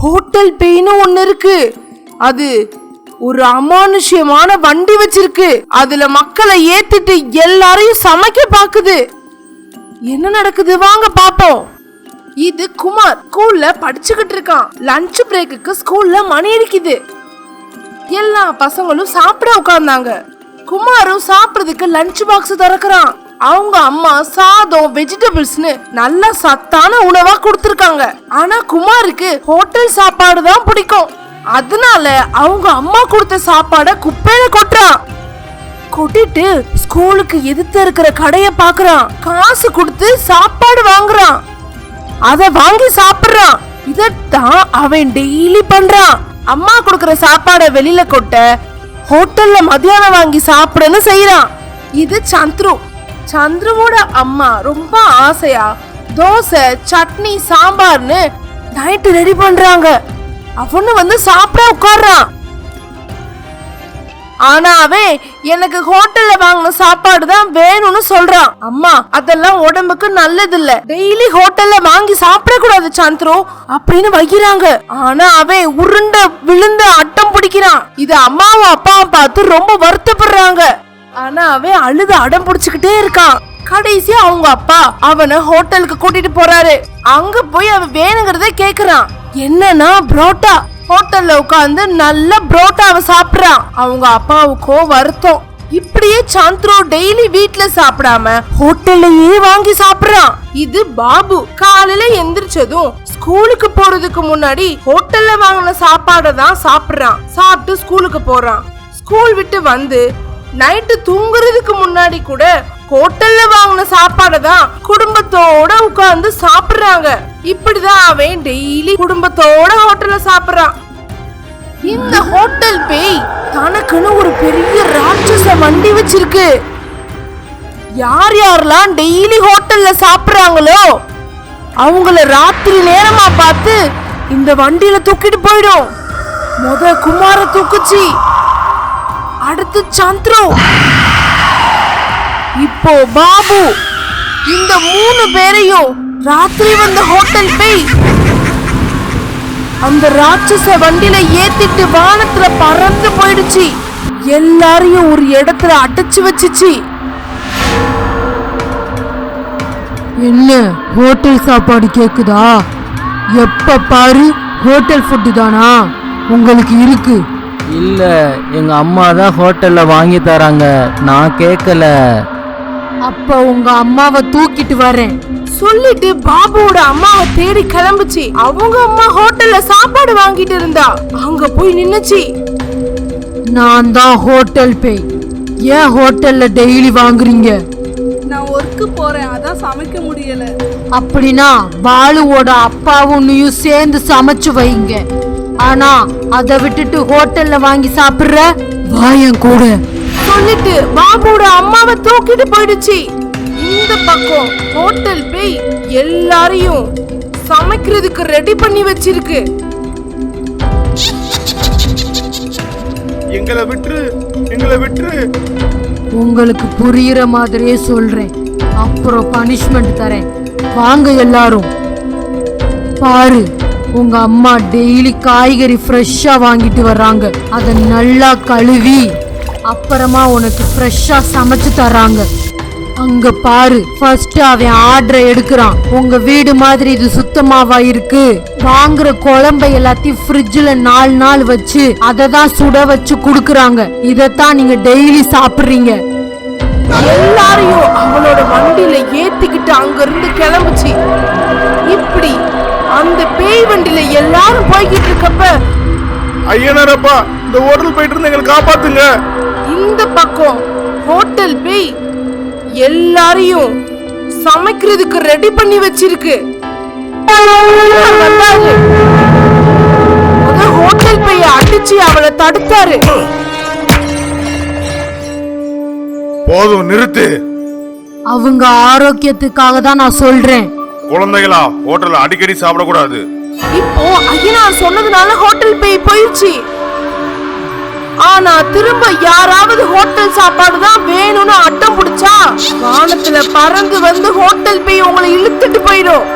Hotel பேய்னு ஒன்னு இருக்கு. அது ஒரு அமானுஷ்யமான வண்டி வச்சிருக்கு. அதுல மக்களை ஏத்திட்டு எல்லாரையும் சமைக்க பாக்குது. என்ன நடக்குது? வாங்க பாப்போம். இது குமார். ஸ்கூல்ல படிச்சுக்கிட்டு இருக்கான். லஞ்ச் பிரேக்குக்கு ஸ்கூல்ல மணி அடிக்குது. எல்லா பசங்களும் சாப்பிட உட்கார்ந்தாங்க. குமாரும் சாப்பிடுறதுக்கு லஞ்ச் பாக்ஸ் திறக்கிறான். அவங்க அம்மா சாதம் வெஜிடபிள்ஸ்னு நல்ல சத்தான உணவா கொடுத்துருக்காங்க. ஆனா குமாருக்கு ஹோட்டல் சாப்பாடு தான் பிடிக்கும். அதனால அவங்க அம்மா கொடுத்த சாப்பாட குப்பையில கொட்டுறான். கொட்டிட்டு ஸ்கூலுக்கு எதிர்த்து இருக்கிற கடைய பாக்குறான் காசு கொடுத்து சாப்பாடு வாங்குறான். அத வாங்கி சாப்பிடுறான். இதத்தான் அவன் டெய்லி பண்றான். அம்மா கொடுக்கற சாப்பாட வெளியில கொட்ட ஹோட்டல்ல மதியானம் வாங்கி சாப்பிடுன்னு செய்யறான் இது சந்த்ரு. சந்துருவோட அம்மா ரொம்ப ஆசையா தோசை சட்னி சாம்பார்னு நைட்டு ரெடி பண்றாங்க. அவனு வந்து சாப்பிட உட்கார்றான். ஆனா அவன் எனக்கு ஹோட்டல்ல வாங்கின சாப்பாடு தான் வேணும்னு சொல்றான். அம்மா அதெல்லாம் உடம்புக்கு நல்லது இல்ல டெய்லி ஹோட்டல்ல வாங்கி சாப்பிட கூடாது சந்திரு அப்படின்னு வைக்கிறாங்க. ஆனா அவன் உருண்ட விழுந்த அட்டம் பிடிக்கிறான். இது அம்மாவும் அப்பாவும் பார்த்து ரொம்ப வருத்தப்படுறாங்க. ஆனா அவன் அழுது அடம் பிடிச்சுக்கிட்டே இருக்கான். கடைசியா அவங்க அப்பா அவனை ஹோட்டலுக்கு கூட்டிட்டு போறாரு. அங்க போய் அவன் வேணுங்கிறத கேக்குறான். என்னன்னா புரோட்டா. ஹோட்டல்ல உட்காந்து நல்ல புரோட்டாவை சாப்பிடுறான். அவங்க அப்பாவுக்கோ வருத்தம். இப்படியே சந்துரு டெய்லி வீட்ல சாப்பிடாம ஹோட்டல்லயே வாங்கி சாப்பிடுறான். இது பாபு. காலையில எந்திரிச்சதும் ஸ்கூலுக்கு போறதுக்கு முன்னாடி ஹோட்டல்ல வாங்கின சாப்பாடை தான் சாப்பிடுறான். சாப்பிட்டு ஸ்கூலுக்கு போறான். ஸ்கூல் விட்டு வந்து நைட்டு தூங்குறதுக்கு முன்னாடி கூட ஹோட்டல்ல வாங்கின சாப்பாடை தான் குடும்பத்தோட உட்கார்ந்து சாப்பிடுறாங்க. இப்படிதான் அவன் டெய்லி குடும்பத்தோட ஹோட்டல்ல சாப்பிடுறான். இந்த ஹோட்டல் பேய் தனக்குன்னு ஒரு பெரிய ராட்சச வண்டி வச்சிருக்கு. யார் யாரெல்லாம் டெய்லி ஹோட்டல்ல சாப்பிடுறாங்களோ அவங்கள ராத்திரி நேரமா பார்த்து இந்த வண்டியில தூக்கிட்டு போயிடும். முத குமார தூக்குச்சி. அடுத்து சந்துரு. இப்போ பாபு இந்த மூணு பேரையும் ராத்திரி வந்த ஹோட்டல் பேய் அந்த ராட்சச வண்டியில ஏத்திட்டு வானத்துல பறந்து போயிடுச்சு. எல்லாரையும் ஒரு இடத்துல அடைச்சு வச்சுச்சு. என்ன ஹோட்டல் சாப்பாடு கேக்குதா? எப்ப பாரு ஹோட்டல் ஃபுட்டு தானா? உங்களுக்கு இருக்கு. இல்ல எங்க அம்மா தான் ஹோட்டல்ல வாங்கி தராங்க. நான் கேட்கல அப்ப உங்க அம்மாவை தூக்கிட்டு வரேன். சொல்லிட்டு பாபுவோட அம்மாவை தேடி கிளம்புச்சு. அவங்க அம்மா ஹோட்டல்ல சாப்பாடு வாங்கிட்டு இருந்தா. அங்க போய் நின்னுச்சு. நான் தான் ஹோட்டல் பேய். ஏன் ஹோட்டல்ல டெய்லி வாங்குறீங்க? நான் ஒர்க்கு போறேன். அதான் சமைக்க முடியல. அப்படின்னா பாலுவோட அப்பாவும் நீயும் சேர்ந்து சமைச்சு வைங்க. ஆனா அதை விட்டுட்டு ஹோட்டல்ல வாங்கி சாப்பிடுற? வாயன் கூட. சொல்லிட்டு பாபுவோட அம்மாவை தூக்கிட்டு போயிடுச்சு. இந்த பக்கம் ஹோட்டல் பேய் எல்லாரையும் சமைக்கிறதுக்கு ரெடி பண்ணி வச்சிருக்கு. எங்களை விட்டுரு எங்களை விட்டுரு. உங்களுக்கு புரியுற மாதிரியே சொல்றேன். அப்புறம் பனிஷ்மெண்ட் தரேன். வாங்க எல்லாரும். பாரு. உங்க அம்மா டெய்லி காய்கறி ஃப்ரெஷ்ஷா வாங்கிட்டு வர்றாங்க. அதை நல்லா கழுவி அப்புறமா உனக்கு ஃப்ரெஷ்ஷா சமைச்சு தர்றாங்க. அங்க பாரு ஃபர்ஸ்ட் அவன் ஆர்டரை எடுக்கிறான். உங்க வீடு மாதிரி இது சுத்தமாவா இருக்கு? வாங்குற குழம்ப எல்லாத்தையும் ஃப்ரிட்ஜ்ல நாலு நாள் வச்சு அதை தான் சுட வச்சு குடுக்குறாங்க. இதைத்தான் நீங்க டெய்லி சாப்பிடுறீங்க. எல்லாரையும் அவளோட வண்டியில ஏத்திக்கிட்டு அங்க இருந்து கிளம்புச்சு. இப்ப வண்டியில எல்லாரும் போய்கிட்டு இருக்கப்ப ஐயனாரப்பா இந்த ஹோட்டல் போயிட்டு இருந்து எங்களை காப்பாத்துங்க. இந்த பக்கம் ஹோட்டல் பேய் எல்லாரையும் சமைக்கிறதுக்கு ரெடி பண்ணி வச்சிருக்கு. ஹோட்டல் பேய அடிச்சு அவளை தடுத்தாரு. போதும் நிறுத்து. அவங்க ஆரோக்கியத்துக்காக தான் நான் சொல்றேன். குழந்தைகளா ஹோட்டல்ல அடிக்கடி சாப்பிடக்கூடாது. இப்போ அகிலார் சொன்னதுனால ஹோட்டல் பேய் போயிடுச்சு. ஆனா திரும்ப யாராவது ஹோட்டல் சாப்பாடு தான் வேணும்னு அட்டம் பிடிச்சா வானத்துல பறந்து வந்து ஹோட்டல் பேய் உங்களை இழுத்துட்டு போயிடும்.